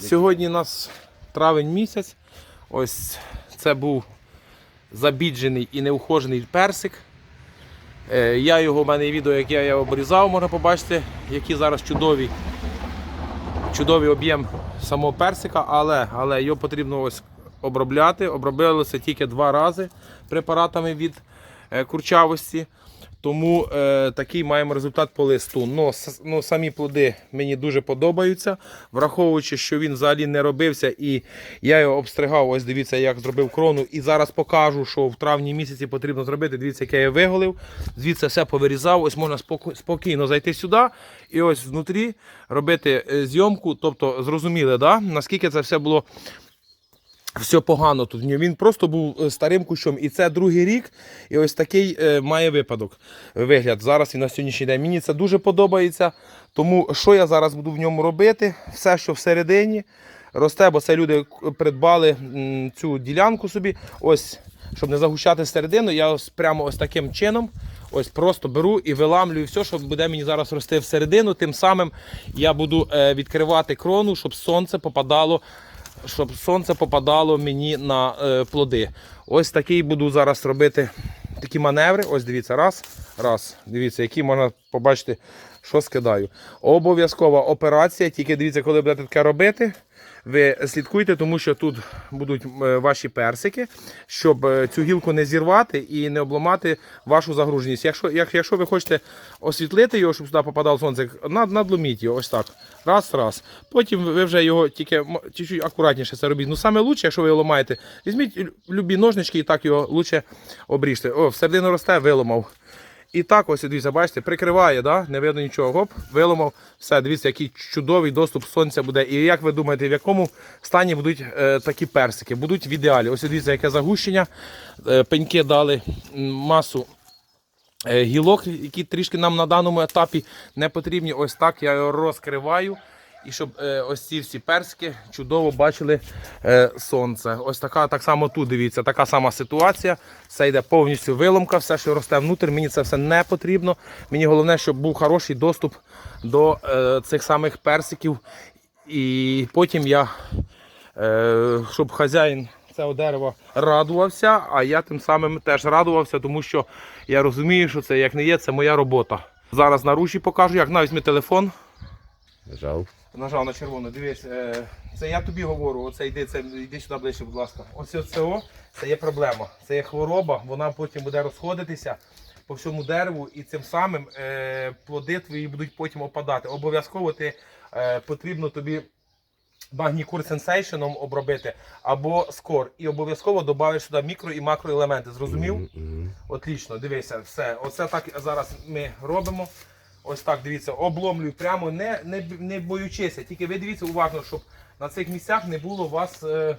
Сьогодні у нас травень місяць. Ось це був забіджений і неухожений персик. Е, Я його, в мене відео, як я його обрізав, можна побачити, які зараз чудові, чудовий об'єм самого персика, але, але його потрібно ось обробляти. Обробилося тільки два рази препаратами від е, курчавості. Тому е, такий маємо результат по листу. Но, с- ну, самі плоди мені дуже подобаються, враховуючи, що він взагалі не робився, і я його обстригав. Ось дивіться, як зробив крону. І зараз покажу, що в травні місяці потрібно зробити. Дивіться, як я його виголив. Звідси все повирізав. Ось можна спокійно зайти сюди і ось внутрі робити е, зйомку. Тобто, зрозуміли, да? наскільки це все було все погано тут. Він просто був е, старим кущом. І це другий рік. І ось такий е, має випадок, е, вигляд. Зараз він на сьогоднішній день. Мені це дуже подобається. Тому що я зараз буду в ньому робити? Все, що всередині росте, бо це люди придбали цю ділянку собі. Ось, щоб не загущати середину, я ось прямо ось таким чином. Ось просто беру і виламлюю все, що буде мені зараз рости всередину. Тим самим я буду відкривати крону, щоб сонце попадало щоб сонце попадало мені на е, плоди. Ось такий буду зараз робити такі маневри. Ось дивіться, раз, раз. Дивіться, які можна побачити, що скидаю. Обов'язкова операція, тільки дивіться, коли будете таке робити. Ви слідкуйте, тому що тут будуть е, ваші персики, щоб е, цю гілку не зірвати і не обламати вашу загруженість. Якщо, як, якщо ви хочете освітлити його, щоб сюди попадало сонце, над, надломіть його ось так. Раз, раз. Потім ви вже його тільки чуть-чуть акуратніше це робіть. Ну саме лучше, якщо ви його ламаєте, візьміть любі ножнички і так його лучше обріжте. О, всередину росте, виламав. І так ось, дивіться, бачите, прикриває, да? не видно нічого. Гоп, виломав. Все, дивіться, який чудовий доступ сонця буде. І як ви думаєте, в якому стані будуть е, такі персики? Будуть в ідеалі. Ось дивіться, яке загущення. Е, пеньки дали масу е, гілок, які трішки нам на даному етапі не потрібні. Ось так я його розкриваю. І щоб е, ось ці всі персики чудово бачили е, сонце. Ось така, так само тут дивіться, така сама ситуація. Все йде повністю виломка, все, що росте внутрі, мені це все не потрібно. Мені головне, щоб був хороший доступ до е, цих самих персиків. І потім я, щоб хазяїн цього дерева радувався, а я тим самим теж радувався, тому що я розумію, що це як не є, це моя робота. Зараз на руші покажу, як навіть мій телефон. Нажав. Нажав на червону, дивись, е, це я тобі говорю, оце йди, це, йди сюди ближче, будь ласка. Ось це, о, це є проблема, це є хвороба, вона потім буде розходитися по всьому дереву і цим самим е, плоди твої будуть потім опадати. Обов'язково ти е, потрібно тобі Магнікур сенсейшеном обробити або скор. І обов'язково додаєш сюди мікро і макроелементи. Зрозумів? Мгм. Отлично, дивися, все. Оце так зараз ми робимо. Ось так, дивіться, обломлюю прямо, не, не, не боючися. Тільки ви дивіться уважно, щоб на цих місцях не було вас е,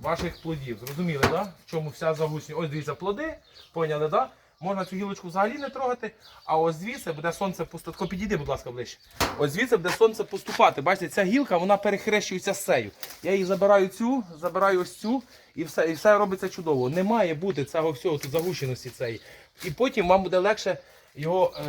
ваших плодів. Зрозуміли, да? в чому вся загущення? Ось дивіться, плоди, поняли, да? Можна цю гілочку взагалі не трогати, а ось звідси буде сонце поступати. Підійди, будь ласка, ближче. Ось звідси буде сонце поступати. Бачите, ця гілка вона перехрещується з цею. Я її забираю цю, забираю ось цю, і все, і все робиться чудово. Не має бути цього всього тут загущеності цієї. І потім вам буде легше його. е,